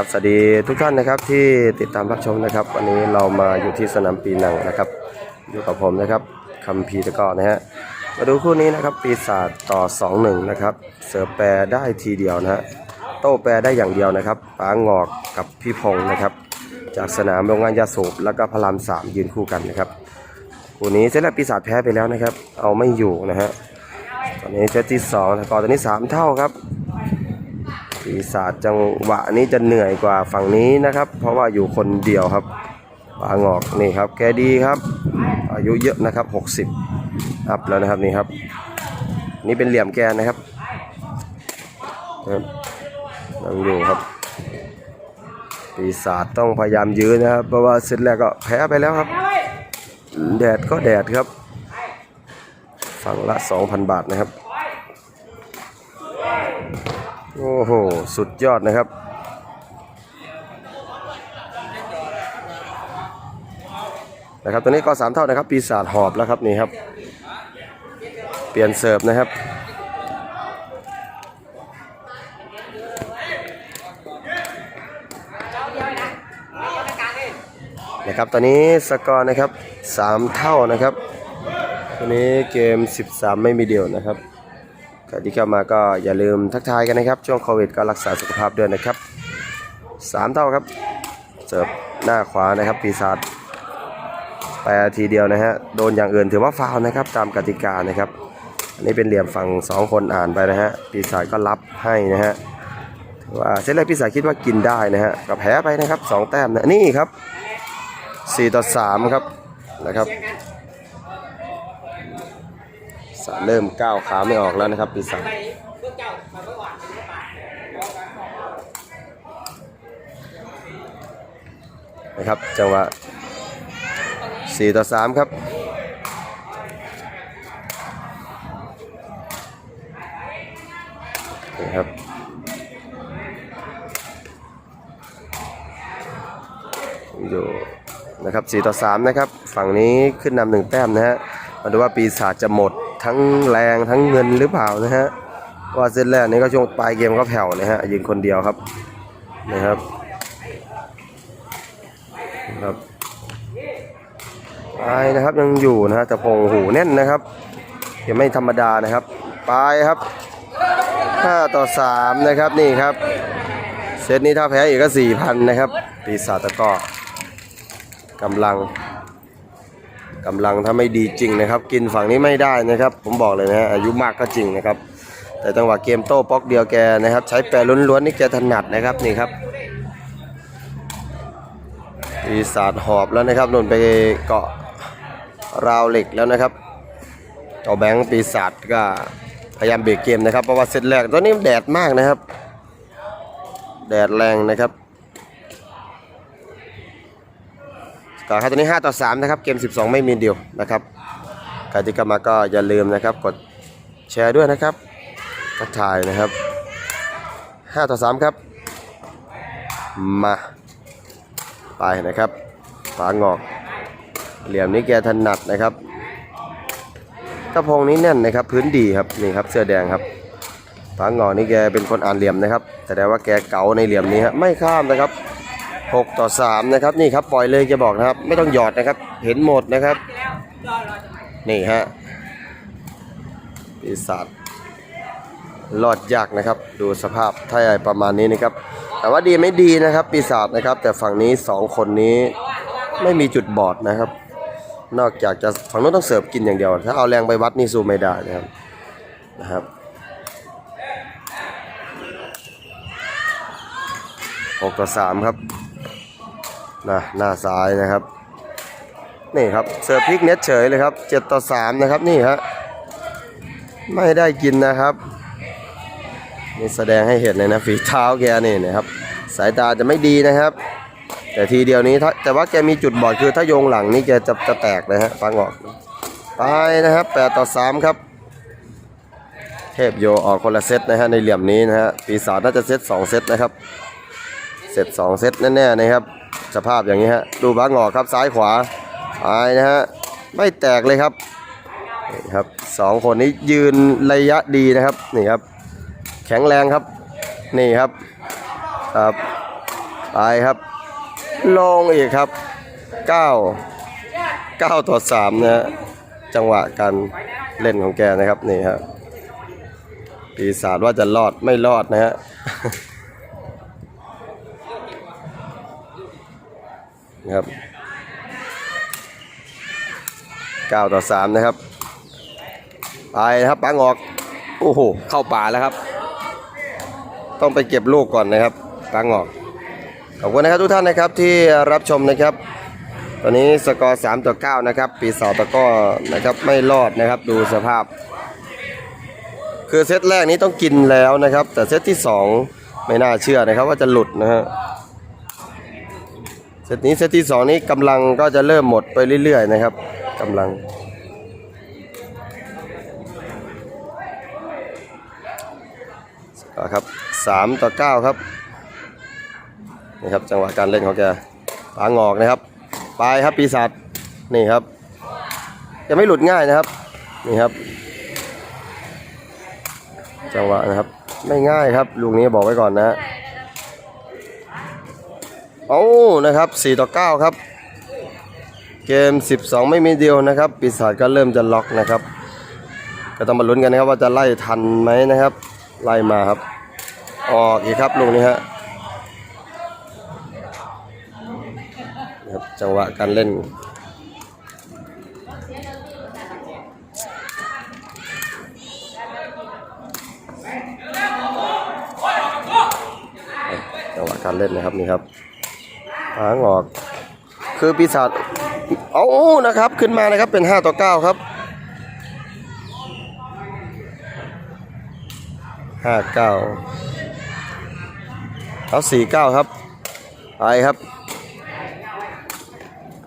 นะครับสวัสดีทุกท่านนะครับที่ติดตามรับชมนะครับ วันนี้เรามาอยู่ที่สนามปีนังนะครับ อยู่กับผมนะครับคัมพีตะกอนะฮะมาดูคู่นี้นะครับ ปีศาจต่อ 2-1 นะครับ เสิร์ฟแปรได้ทีเดียวนะฮะโต้แปรได้อย่างเดียวนะครับป๋างอกกับพี่พงศ์นะครับ จากสนามโรงงานยาสูบแล้วก็พระรามสามยืนคู่กันนะครับคู่นี้เซตแรกปีศาจแพ้ไปแล้วนะครับ เอาไม่อยู่นะฮะตอนนี้เซตที่สองสกอตอนนี้สามเท่าครับ ปีศาจจังหวะนี้จะเหนื่อยกว่าฝั่งนี้นะครับ เพราะว่าอยู่คนเดียวครับปางอกนี่ครับ แกดีครับ อายุเยอะนะครับ 60 อัพแล้วนะครับนี่ครับ นี่เป็นเหลี่ยมแกนะครับครับยังอยู่ครับปีศาจต้องพยายามยื้อนะครับ เพราะว่าเซตแรกก็แพ้ไปแล้วครับ แดดก็แดดครับ ฝั่งละ 2,000 บาทนะครับ โอ้โห สุดยอดนะครับ นะครับตัวนี้ก็สามเท่านะครับ ปีศาจหอบแล้วครับนี่ครับ เปลี่ยนเสิร์ฟนะครับนะครับตอนนี้สกอร์นะครับสามเท่านะครับตัวนี้เกม 13 ไม่มีเดียวนะครับ ใครที่เข้ามาก็อย่าลืมทักทายกันนะครับ ช่วงโควิดก็รักษาสุขภาพด้วยนะครับสามเท่าครับเสิร์ฟหน้าขวานะครับปีศาจแปทีเดียวนะฮะโดนอย่างอื่นถือว่าฟาวนะครับตามกติกานะครับอันนี้เป็นเหลี่ยมฝั่งสองคนอ่านไปนะฮะปีศาจก็รับให้นะฮะถือว่าเซตแรกปีศาจคิดว่ากินได้นะฮะก็แพ้ไปนะครับสองแต้มนะนี่ครับสี่ต่อสามครับนะครับ สาเริ่มก้าวขาไม่ออกแล้วนะครับปีศาจนะครับจังหวะ4ต่อ3ครับนี่ครับอยู่นะครับ4ต่อ3นะครับ ฝั่งนี้ขึ้นนำหนึ่งแต้มนะฮะมาดูว่าปีศาจจะหมด ทั้งแรงทั้งเงินหรือเปล่านะฮะว่าเซตแรกนี้ก็ช่วงปลายเกมก็แผ่วนะฮะยืนคนเดียวครับนะครับนะครับปลายนะครับยังอยู่นะฮะแต่พงหูแน่นนะครับยังไม่ธรรมดานะครับปลายครับ5ต่อ3นะครับนี่ครับเซตนี้ถ้าแพ้อีกก็4,000นะครับปีศาจตะก้อกำลัง กำลังถ้าไม่ดีจริงนะครับ กินฝั่งนี้ไม่ได้นะครับ ผมบอกเลยนะอายุมากก็จริงนะครับ แต่จังหวะเกมโต้ป๊อกเดียวแกนะครับ ใช้แปรล้วนๆนี่แกถนัดนะครับนี่ครับปีศาจหอบแล้วนะครับนุ่นไปเกาะราวเหล็กแล้วนะครับเอาแบงค์ปีศาจก็พยายามเบรกเกมนะครับเพราะว่าเซตแรกตอนนี้แดดมากนะครับ แดดแรงนะครับ ต่อครับตัวนี้ 5 ต่อ 3 นะครับ เกม 12 ไม่มีเดียวนะครับใครที่เข้ามาก็อย่าลืมนะครับ กดแชร์ด้วยนะครับทักทายนะครับ 5 ต่อ 3 ครับ มา ไปนะครับฝางอก เหลี่ยมนี้แกถนัดนะครับกระพงนี้แน่นนะครับ พื้นดีครับนี่ครับเสื้อแดงครับฝางอกนี่แกเป็นคนอ่านเหลี่ยมนะครับแต่ได้ว่าแกเก๋าในเหลี่ยมนี้ครับไม่ข้ามนะครับ 6 ต่อ 3 นะครับ นี่ครับปล่อยเลยจะบอกนะครับ ไม่ต้องหยอดนะครับ เห็นหมดนะครับ นี่ฮะปีศาจรอดยากนะครับ ดูสภาพถ้าใหญ่ประมาณนี้นะครับ แต่ว่าดีไม่ดีนะครับ ปีศาจนะครับ แต่ฝั่งนี้ 2 คนนี้ไม่มีจุดบอดนะครับ นอกจากจะฝั่งนู้นต้องเสิร์ฟกินอย่างเดียว ถ้าเอาแรงไปวัดนี่สู้ไม่ได้นะครับนะครับ6ต่อ3ครับ นะหน้าซ้ายนะครับ นี่ครับเสิร์ฟพลิกเน็ตเฉยเลยครับ7ต่อ3นะครับนี่ฮะไม่ได้กินนะครับนี่แสดงให้เห็นเลยนะฝีเท้าแกนี่นะครับ สายตาจะไม่ดีนะครับ แต่ทีเดียวนี้ถ้าแต่ว่าแกมีจุดบอดคือถ้าโยงหลังนี่แกจะจะแตกเลยฮะฟังออกไปนะครับ8ต่อ3ครับเทพโยออกคนละเซตนะฮะในเหลี่ยมนี้นะฮะปีศาจน่าจะเซต2เซตนะครับเสร็จ2เซตแน่ๆนะครับ สภาพอย่างนี้ฮะดูบางออกครับซ้ายขวาไปนะฮะไม่แตกเลยครับนี่ครับสองคนนี้ยืนระยะดีนะครับนี่ครับ แข็งแรงครับนี่ครับครับไปครับ ลงอีกครับเก้าเก้าต่อสามนะฮะจังหวะการเล่นของแกนะครับนี่ฮะปีศาจว่าจะรอดไม่รอดนะฮะ นะครับเก้าต่อสามนะครับ ไปนะครับปังออก โอ้โห เข้าป่าแล้วครับ ต้องไปเก็บลูกก่อนนะครับปังออก ขอบคุณนะครับทุกท่านนะครับที่รับชมนะครับ ตอนนี้สกอร์3ต่อ9นะครับ ปีศาจตะก้อนะครับไม่รอดนะครับดูสภาพ คือเซตแรกนี้ต้องกินแล้วนะครับ แต่เซตที่2ไม่น่าเชื่อนะครับว่าจะหลุดนะฮะ ซตนี้เซตที่ 2 นี้กำลังก็จะเริ่มหมดไปเรื่อยๆนะครับกำลัง ครับ3ต่อ9ครับนี่ครับจังหวะการเล่นของแกปางอกนะครับปลายครับปีศาจนี่ครับจะไม่หลุดง่ายนะครับนี่ครับ จังหวะนะครับไม่ง่ายครับลูกนี้บอกไว้ก่อนนะ เอานะครับ4ต่อ9ครับ เกม 12 ไม่มีเดียวนะครับปีศาจก็เริ่มจะล็อกนะครับ ก็ต้องมาลุ้นกันนะครับว่าจะไล่ทันไหมนะครับ ไล่มาครับ ออกอีกครับลูกนี้ฮะนะครับจังหวะการเล่นจังหวะการเล่นนะครับนี่ครับ หางออก คือปีศาจเอานะครับขึ้นมานะครับเป็น 5 ต่อ 9 ครับห้าเก้าเอาสี่เก้าครับไปครับ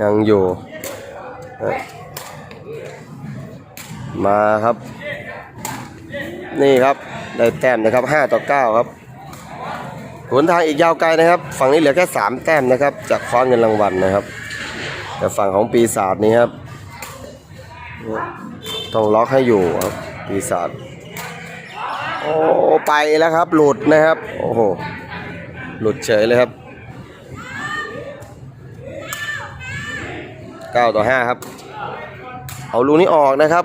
ยังอยู่ มาครับ นี่ครับ ได้แต้มนะครับ 5 ต่อ 9 ครับ หนทางอีกยาวไกลนะครับ ฝั่งนี้เหลือแค่ 3 แต้มนะครับจากคว้าเงินรางวัลนะครับ แต่ฝั่งของปีศาจนี้ครับ ต้องล็อกให้อยู่ครับปีศาจโอ้ไปแล้วครับ หลุดนะครับ โอ้โหหลุดเฉยเลยครับ 9 ต่อ 5 ครับ เอาลูกนี้ออกนะครับ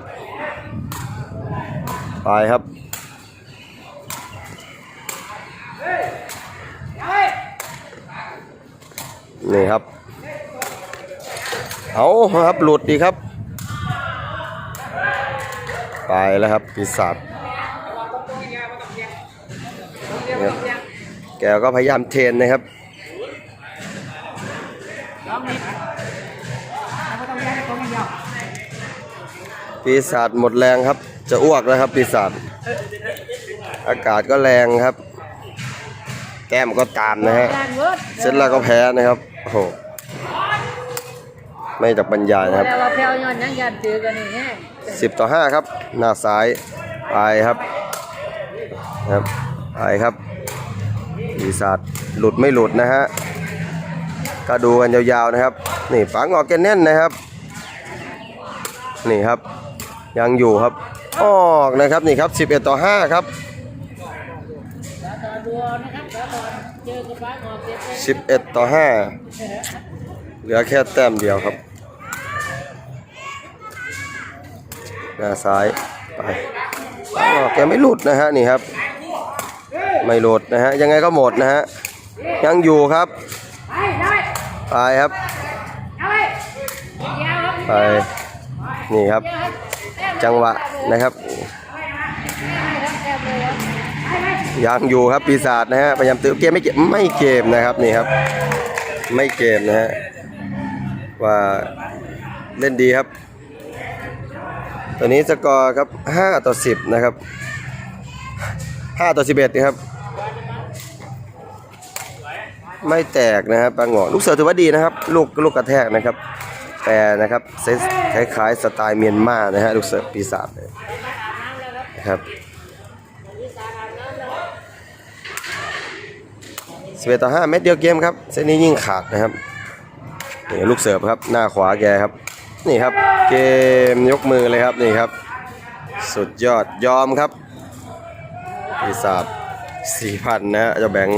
ไปครับ นี่ครับ เอาครับหลุดดีครับ ไปแล้วครับปีศาจแกก็พยายามเทนนะครับปีศาจหมดแรงครับ จะอ้วกแล้วครับปีศาจอากาศก็แรงครับ แก้มก็ตามนะฮะการเวิร์ดเสร็จแล้วก็แพ้นะครับโอ้โหไม่จากบรรยายนะครับแล้วว่าแพลวย้อนยังยันถือกันนี่แห้งสิบต่อห้าครับ หน้าซ้ายไปครับครับไปครับปีศาจหลุดไม่หลุดนะฮะก็ดูกันยาวๆนะครับ นี่ฝังออกแกนแน่นนะครับ นี่ครับยังอยู่ครับออกนะครับนี่ครับ 11 ต่อ 5 ครับสาธารณั วนะครับสาธารณเจอกับบ้านออกเจ็ดเลย11ต่อ5เหลือแค่แต้มเดียวครับหน้าซ้ายไปฝังออกแกไม่หลุดนะฮะนี่ครับ ไม่หลุดนะฮะยังไงก็หมดนะฮะยังอยู่ครับไปได้ไปครับเอาไปยาวครับไปนี่ครับ จังหวะนะครับ ยังอยู่ครับปีศาจนะฮะพยายามตื้อเกมไม่เกมไม่เกมนะครับนี่ครับ ไม่เกมนะฮะว่าเล่นดีครับ ตอนนี้สกอร์ครับ5ต่อ10นะครับ5ต่อ11นะครับ ไม่แตกนะครับปางหงอลูกเสือถือว่าดีนะครับ ลูกลูกกระแทกนะครับ แต่นะครับคล้ายๆสไตล์เมียนมานะฮะลูกเสือปีศาจนะครับ สิบเอ็ดต่อห้าเม็ดเดียวเกมครับเซนนี้ยิ่งขาดนะครับนี่ลูกเสิร์ฟครับหน้าขวาแกครับ นี่ครับเกมยกมือเลยครับนี่ครับ สุดยอดยอมครับปีศาจสี่พันนะฮะเจ้าแบงค์